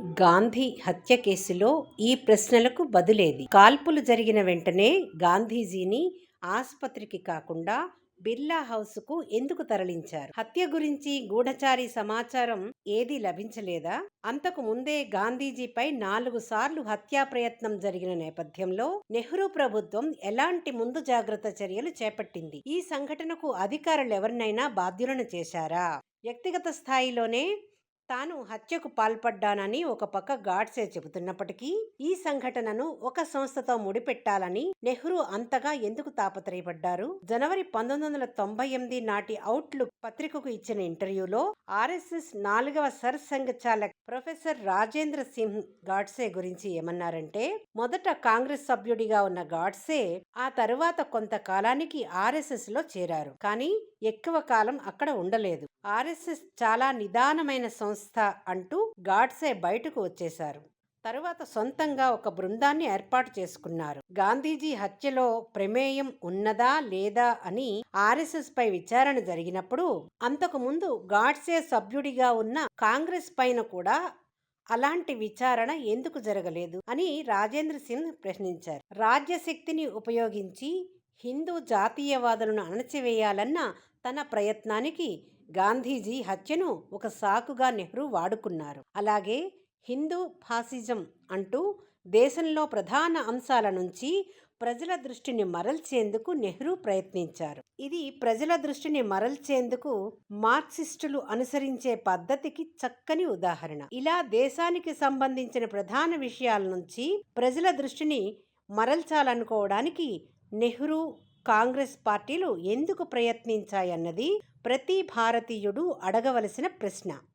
గాంధీ హత్య కేసులో ఈ ప్రశ్నలకు బదులేది. కాల్పులు జరిగిన వెంటనే గాంధీజీని ఆసుపత్రికి కాకుండా బిర్లా హౌస్కు ఎందుకు తరలించారు? హత్య గురించి గూఢచారి సమాచారం ఏదీ లభించలేదా? అంతకు ముందే గాంధీజీపై నాలుగు సార్లు హత్యా ప్రయత్నం జరిగిన నేపథ్యంలో నెహ్రూ ప్రభుత్వం ఎలాంటి ముందు జాగ్రత్త చర్యలు చేపట్టింది? ఈ సంఘటనకు అధికారులు ఎవరినైనా బాధ్యులను చేశారా? వ్యక్తిగత స్థాయిలోనే తాను హత్యకు పాల్పడ్డానని ఒక పక్క గాడ్సే చెబుతున్నప్పటికీ ఈ సంఘటనను ఒక సంస్థతో ముడిపెట్టాలని నెహ్రూ అంతగా ఎందుకు తాపత్రయపడ్డారు? జనవరి పంతొమ్మిది వందల తొంభై ఎనిమిది నాటి అవుట్లుక్ పత్రికకు ఇచ్చిన ఇంటర్వ్యూలో ఆర్ఎస్ఎస్ నాలుగవ సర్ సంఘచాలక్ ప్రొఫెసర్ రాజేంద్ర సింగ్ గాడ్సే గురించి ఏమన్నారంటే మొదట కాంగ్రెస్ సభ్యుడిగా ఉన్న గాడ్సే ఆ తరువాత కొంతకాలానికి ఆర్ఎస్ఎస్లో చేరారు. కానీ ఎక్కువ కాలం అక్కడ ఉండలేదు. ఆర్ఎస్ఎస్ చాలా నిదానమైన సంస్థ అంటూ గాడ్సే బయటకు వచ్చేశారు. తరువాత సొంతంగా ఒక బృందాన్ని ఏర్పాటు చేసుకున్నారు. గాంధీజీ హత్యలో ప్రమేయం ఉన్నదా లేదా అని ఆర్ఎస్ఎస్ పై విచారణ జరిగినప్పుడు అంతకుముందు గాడ్సే సభ్యుడిగా ఉన్న కాంగ్రెస్ పైన కూడా అలాంటి విచారణ ఎందుకు జరగలేదు అని రాజేంద్ర సింగ్ ప్రశ్నించారు. రాజ్యశక్తిని ఉపయోగించి హిందూ జాతీయవాదులను అణచివేయాలన్న తన ప్రయత్నానికి గాంధీజీ హత్యను ఒక సాకుగా నెహ్రూ వాడుకున్నారు. అలాగే హిందూ ఫాసిజం అంటూ దేశంలో ప్రధాన అంశాల నుంచి ప్రజల దృష్టిని మరల్చేందుకు నెహ్రూ ప్రయత్నించారు. ఇది ప్రజల దృష్టిని మరల్చేందుకు మార్క్సిస్టులు అనుసరించే పద్ధతికి చక్కని ఉదాహరణ. ఇలా దేశానికి సంబంధించిన ప్రధాన విషయాల నుంచి ప్రజల దృష్టిని మరల్చాలనుకోవడానికి నెహ్రూ కాంగ్రెస్ పార్టీలు ఎందుకు ప్రయత్నించాయన్నది ప్రతి భారతీయుడు అడగవలసిన ప్రశ్న.